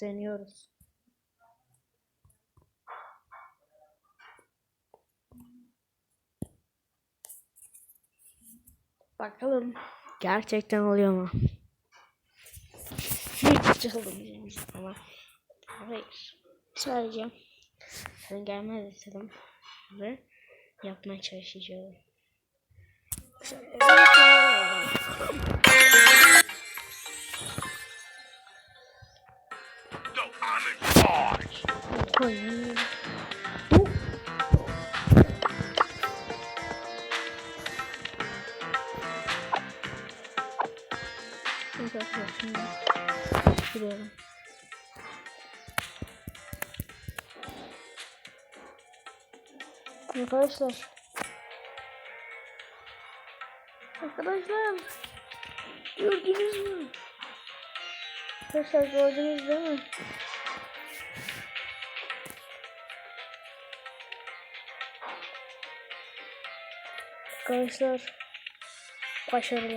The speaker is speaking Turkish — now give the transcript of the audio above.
Deniyoruz. Bakalım gerçekten oluyor mu? Hiç çıkıldım ama hayır. Sadece sen gelmez istedim ve yapmaya çalışacağım. Koyun. Arkadaşlar Arkadaşlar. Arkadaşlar. Gördünüz mü? Arkadaşlar gördünüz değil mi? Arkadaşlar. Başarılı.